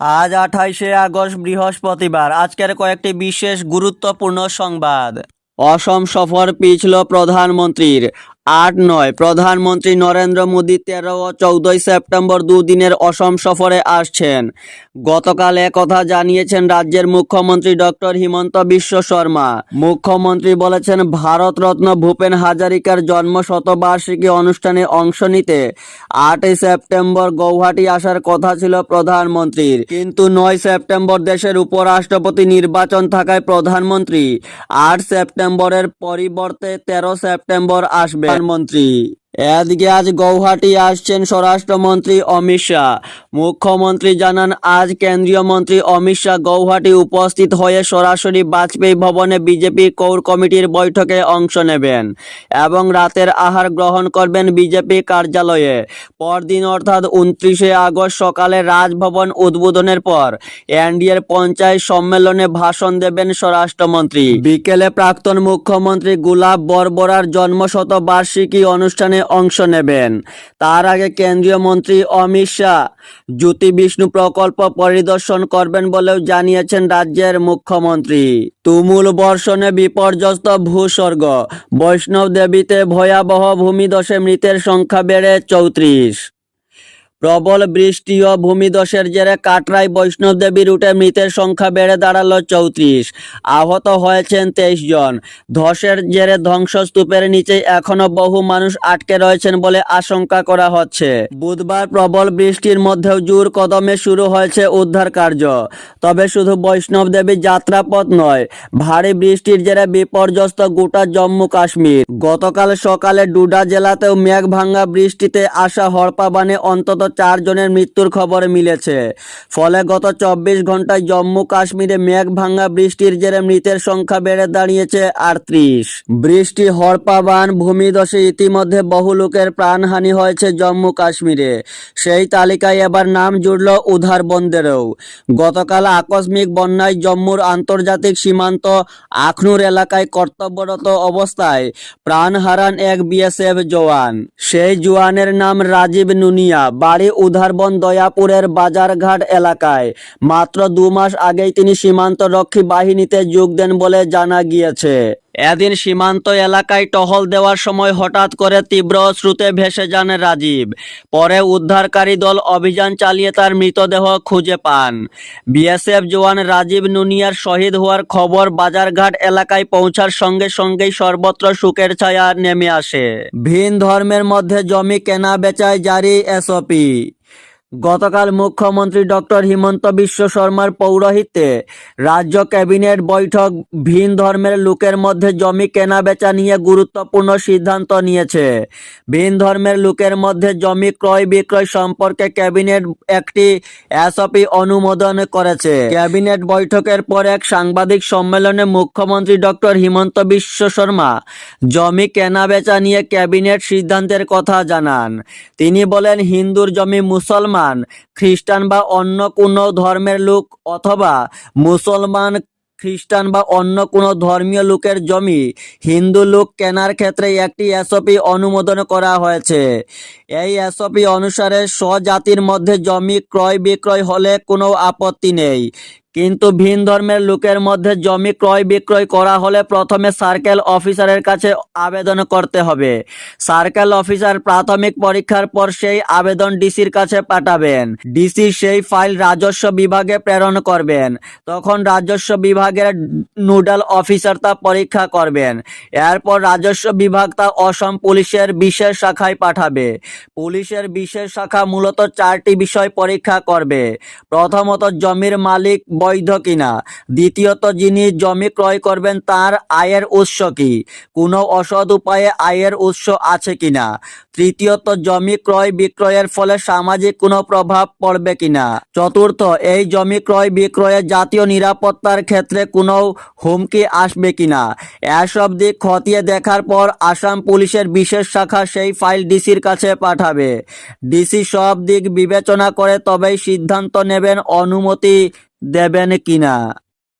আজ আঠাইশে আগস্ট বৃহস্পতিবার। আজকের কয়েকটি বিশেষ গুরুত্বপূর্ণ সংবাদ। অসম সফর পিছল প্রধানমন্ত্রীর। আট নয়। প্রধানমন্ত্রী নরেন্দ্র মোদী তেরো ও চৌদ্দই সেপ্টেম্বর দুদিনের অসম সফরে আসছেন। গতকাল কথা জানিয়েছেন রাজ্যের মুখ্যমন্ত্রী ডক্টর হিমন্ত বিশ্ব শর্মা। মুখ্যমন্ত্রী বলেছেন, ভারতরত্ন ভূপেন হাজারিকার জন্ম শতবার্ষিকী অনুষ্ঠানে অংশ নিতে আটই সেপ্টেম্বর গৌহাটি আসার কথা ছিল প্রধানমন্ত্রীর। কিন্তু নয় সেপ্টেম্বর দেশের উপরাষ্ট্রপতি নির্বাচন থাকায় প্রধানমন্ত্রী আট সেপ্টেম্বরের পরিবর্তে তেরো সেপ্টেম্বর আসবে প্রধানমন্ত্রী এদিকে আজ গৌহাটি আসছেন স্বরাষ্ট্রমন্ত্রী অমিত শাহ। মুখ্যমন্ত্রী জানান, আজ কেন্দ্রীয় মন্ত্রী অমিত শাহ গৌহাটি উপস্থিত হয়ে সরাসরি বাজপেয়ী ভবনে বিজেপি কোর কমিটির বৈঠকে অংশ নেবেন এবং রাতের আহার গ্রহণ করবেন বিজেপি কার্যালয়ে। পরদিন অর্থাৎ উনত্রিশে আগস্ট সকালে রাজভবন উদ্বোধনের পর এনডিএর পঞ্চায়েত সম্মেলনে ভাষণ দেবেন স্বরাষ্ট্রমন্ত্রী। বিকেলে প্রাক্তন মুখ্যমন্ত্রী গুলাব বরবরার জন্মশত বার্ষিকী অনুষ্ঠানে অংশ নেবেন। তার আগে কেন্দ্রীয় মন্ত্রী অমিত শাহ জ্যোতি বিষ্ণু প্রকল্প পরিদর্শন করবেন বলেও জানিয়েছেন রাজ্যের মুখ্যমন্ত্রী। তুমুল বর্ষণে বিপর্যস্ত ভূস্বর্গ। বৈষ্ণব দেবীতে ভয়াবহ ভূমিদশে মৃতের সংখ্যা বেড়ে চৌত্রিশ। প্রবল বৃষ্টি ও ভূমিধসের জেরে কাটরাই বৈষ্ণব দেবী রুটে মৃতের সংখ্যা বেড়ে দাঁড়াল চৌত্রিশ। আহত হয়েছেন তেইশ জন। ধসের জেরে ধ্বংসস্তূপের নিচে এখনও বহু মানুষ আটকে রয়েছেন বলে আশঙ্কা করা হচ্ছে। বুধবার প্রবল বৃষ্টির মধ্যেও জোর কদমে শুরু হয়েছে উদ্ধার কার্য। তবে শুধু বৈষ্ণব দেবী যাত্রাপথ নয়, ভারী বৃষ্টির জেরে বিপর্যস্ত গোটা জম্মু কাশ্মীর। গতকাল সকালে ডুডা জেলাতেও মেঘ ভাঙ্গা বৃষ্টিতে আসা হরপাবানে অন্তত চার জনের মৃত্যুর খবর মিলেছে। ফলে গত চব্বিশ ঘন্টায় জম্মু কাশ্মীরে মেঘ ভাঙ্গা বৃষ্টির জেরে মৃতের সংখ্যা বেড়ে দাঁড়িয়েছে আটত্রিশ। বৃষ্টি হরপাবান ভূমিধসে ইতিমধ্যে বহু লোকের প্রাণহানি হয়েছে জম্মু কাশ্মীরে। সেই তালিকায় এবার নাম জুড়ল উধারবন্দেরও গতকাল আকস্মিক বন্যায় জম্মুর আন্তর্জাতিক সীমান্ত আখনুর এলাকায় কর্তব্যরত অবস্থায় প্রাণ হারান এক বিএসএফ জওয়ান। সেই জওয়ানের নাম রাজীব নুনিয়া বাড়ি উধারবন দয়াপুরের বাজারঘাট এলাকায়। মাত্র দু মাস আগেই তিনি সীমান্ত রক্ষী বাহিনীতে যোগ দেন বলে জানা গিয়েছে। এদিন সীমান্ত এলাকায় টহল দেওয়ার সময় হঠাৎ করে তীব্র স্রোতে ভেসে যান রাজীব। পরে উদ্ধারকারী দল অভিযান চালিয়ে তার মৃতদেহ খুঁজে পান। বিএসএফ জওয়ান রাজীব নুনিয়ার শহীদ হওয়ার খবর বাজারঘাট এলাকায় পৌঁছার সঙ্গে সঙ্গেই সর্বত্র সুখের ছায়া নেমে আসে। ভিন ধর্মের মধ্যে জমি কেনা বেচায় জারি এসওপি। গতকাল মুখ্যমন্ত্রী ডক্টর হিমন্ত বিশ্ব শর্মার পৌরোহিত্যে রাজ্য ক্যাবিনেট বৈঠক ভিন ধর্মের লোকের মধ্যে জমি কেনা বেচা নিয়ে গুরুত্বপূর্ণ সিদ্ধান্ত নিয়েছে। ভিন ধর্মের লোকের মধ্যে জমি ক্রয় বিক্রয় সম্পর্কে ক্যাবিনেট একটি এসওপি অনুমোদন করেছে। ক্যাবিনেট বৈঠকের পর এক সাংবাদিক সম্মেলনে মুখ্যমন্ত্রী ডক্টর হিমন্ত বিশ্ব শর্মা জমি কেনা বেচা নিয়ে ক্যাবিনেট সিদ্ধান্তের কথা জানান। তিনি বলেন, হিন্দুর জমি মুসলমান, খ্রিস্টান বা অন্য কোনো ধর্মের লোক অথবা মুসলমান, খ্রিস্টান বা অন্য কোনো ধর্মীয় লোকের জমি, হিন্দু লোক কেনার ক্ষেত্রে একটি এসওপি অনুমোদন করা হয়েছে। এই এসওপি অনুসারে স্বজাতির মধ্যে জমি ক্রয় বিক্রয় হলে কোনো আপত্তি নেই। কিন্তু ভিন ধর্মের লোকের মধ্যে জমি ক্রয় বিক্রয় করা হলে প্রথমে সার্কেল অফিসারের কাছে আবেদন করতে হবে। সার্কেল অফিসার প্রাথমিক পরীক্ষার পর সেই আবেদন ডিসির কাছে পাঠাবেন। ডিসি সেই ফাইল রাজস্ব বিভাগে প্রেরণ করবেন। তখন রাজস্ব বিভাগের নোডাল অফিসার তা পরীক্ষা করবেন। এরপর রাজস্ব বিভাগ তা অসম পুলিশের বিশেষ শাখায় পাঠাবে। পুলিশের বিশেষ শাখা মূলত চারটি বিষয় পরীক্ষা করবে। প্রথমত জমির মালিক বৈধ কিনা? দ্বিতীয়ত, যিনি জমি ক্রয় করবেন তার আয়ের উৎস কি? কোনো অসৎ উপায়ে আয়ের উৎস আছে কিনা? তৃতীয়ত, জমি ক্রয় বিক্রয়ের ফলে সামাজিক কোনো প্রভাব পড়বে কিনা? চতুর্থ, এই জমি ক্রয় বিক্রয়ে জাতীয় নিরাপত্তার ক্ষেত্রে কোনো হুমকি আসবে কিনা? এসব দিক খতিয়ে দেখার পর আসাম পুলিশের বিশেষ শাখা সেই ফাইল ডিসির কাছে পাঠাবে। ডিসি সব দিক বিবেচনা করে তবেই সিদ্ধান্ত নেবেন অনুমতি দেবেন কিনা।